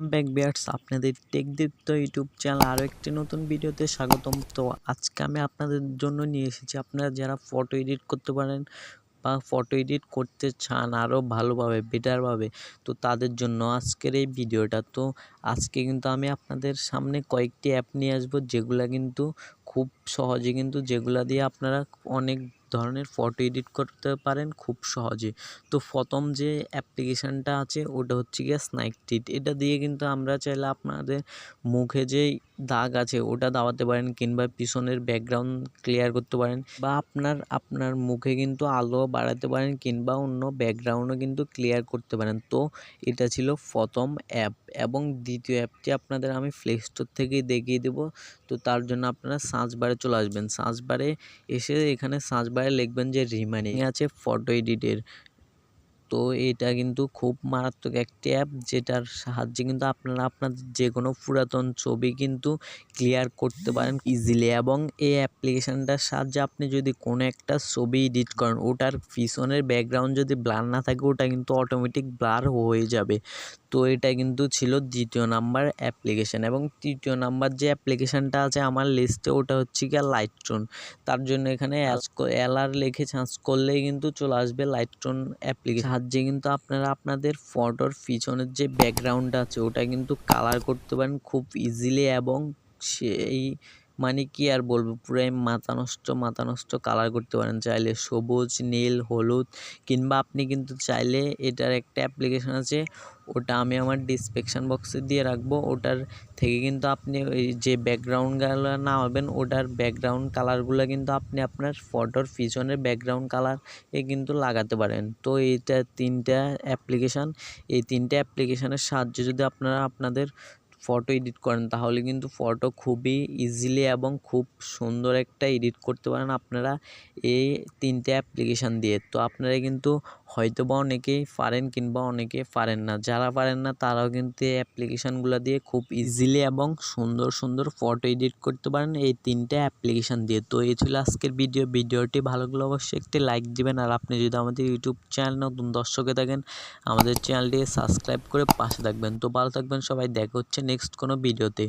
Back বিয়ার্স, আপনাদের টেকদীপ্ত YouTube channel আরও একটি নতুন ভিডিওতে স্বাগতম। তো আজকে আমি আপনাদের জন্য নিয়ে এসেছি। আপনারা যারা ফটো এডিট করতে পারেন বা ফটো এডিট করতে চান আরও ভালোভাবে বেটারভাবে তো তাদের জন্য আজকের এই ভিডিওটা। তো আজকে কিন্তু আমি আপনাদের সামনে কয়েকটি অ্যাপ নিয়ে আসব, যেগুলা কিন্তু খুব সহজে কিন্তু যেগুলা দিয়ে আপনারা অনেক ধরনের ফটো এডিট করতে পারেন খুব সহজে। তো প্রথম যে অ্যাপ্লিকেশানটা আছে, ওটা হচ্ছে গিয়ে স্নাইক টিট এটা দিয়ে কিন্তু আমরা চাইলে আপনাদের মুখে যেই দাগ আছে, ওটা দাওয়াতে পারেন কিংবা পিছনের ব্যাকগ্রাউন্ড ক্লিয়ার করতে পারেন বা আপনার আপনার মুখে কিন্তু আলো বাড়াতে পারেন কিংবা অন্য ব্যাকগ্রাউন্ডও কিন্তু ক্লিয়ার করতে পারেন। তো এটা ছিল প্রথম অ্যাপ এবং দ্বিতীয় অ্যাপটি আপনাদের আমি প্লে স্টোর থেকেই দেখিয়ে দেবো। তো তার জন্য আপনারা সার্চ বারে চলে আসবেন। সার্চ বারে এসে এখানে সার্চ বারে লিখবেন যে রিমাইনিং আছে ফটো এডিটের তো এটা কিন্তু খুব মারাত্মক একটি অ্যাপ যেটার সাহায্যে কিন্তু আপনারা আপনাদের যে কোনো পুরাতন ছবি কিন্তু ক্লিয়ার করতে পারেন ইজিলি এবং এই অ্যাপ্লিকেশানটার সাহায্যে আপনি যদি কোনো একটা ছবি এডিট করেন, ওটার পিছনের ব্যাকগ্রাউন্ড যদি ব্লার না থাকে, ওটা কিন্তু অটোমেটিক ব্লার হয়ে যাবে। তো এটা কিন্তু ছিল দ্বিতীয় নাম্বার অ্যাপ্লিকেশান এবং তৃতীয় নাম্বার যে অ্যাপ্লিকেশানটা আছে আমার লিস্টে ওটা হচ্ছে গিয়ে লাইটট্রন তার জন্য এখানে এলার লিখে সার্চ করলেই কিন্তু চলে আসবে লাইটট্রন অ্যাপ্লিকেশন সাহায্যে কিন্তু আপনারা আপনাদের ফটোর পিছনের যে ব্যাকগ্রাউন্ড আছে, ওটা কিন্তু কালার করতে পারেন খুব ইজিলি এবং সেই মানে কি আর বলব? পুরাই মাথা নষ্ট মাথা নষ্ট কালার করতে পারেন। চাইলে সবুজ, নীল, হলুদ, কিংবা আপনি কিন্তু চাইলে এটার একটা অ্যাপ্লিকেশন আছে, ওটা আমি আমার ডিসক্রিপশান বক্সে দিয়ে রাখব। ওটার থেকে কিন্তু আপনি ওই যে ব্যাকগ্রাউন্ডগুলো নামাবেন, ওটার ব্যাকগ্রাউন্ড কালারগুলো কিন্তু আপনি আপনার ফটোর পিছনের ব্যাকগ্রাউন্ড কালার এ কিন্তু লাগাতে পারেন। তো এইটা তিনটা অ্যাপ্লিকেশান এই তিনটা অ্যাপ্লিকেশানের সাহায্যে যদি আপনারা আপনাদের ফটো এডিট করেন, তাহলে কিন্তু ফটো খুবই ইজিলি এবং খুব সুন্দর একটা এডিট করতে পারেন আপনারা এই তিনটে অ্যাপ্লিকেশান দিয়ে। তো আপনারা কিন্তু হয়তো বা অনেকেই পারেন কিংবা অনেকে পারেন না। যারা পারেন না, তারাও কিন্তু এই অ্যাপ্লিকেশানগুলো দিয়ে খুব ইজিলি এবং সুন্দর সুন্দর ফটো এডিট করতে পারেন এই তিনটে অ্যাপ্লিকেশান দিয়ে। তো এই ছিল আজকের ভিডিও ভিডিওটি ভালো লাগলে অবশ্যই একটি লাইক দিবেন। আর আপনি যদি আমাদের ইউটিউব চ্যানেল নতুন দর্শকে থাকেন, আমাদের চ্যানেলটি সাবস্ক্রাইব করে পাশে থাকবেন। তো ভালো থাকবেন সবাই। দেখা হচ্ছে নেক্সট কোনো ভিডিওতে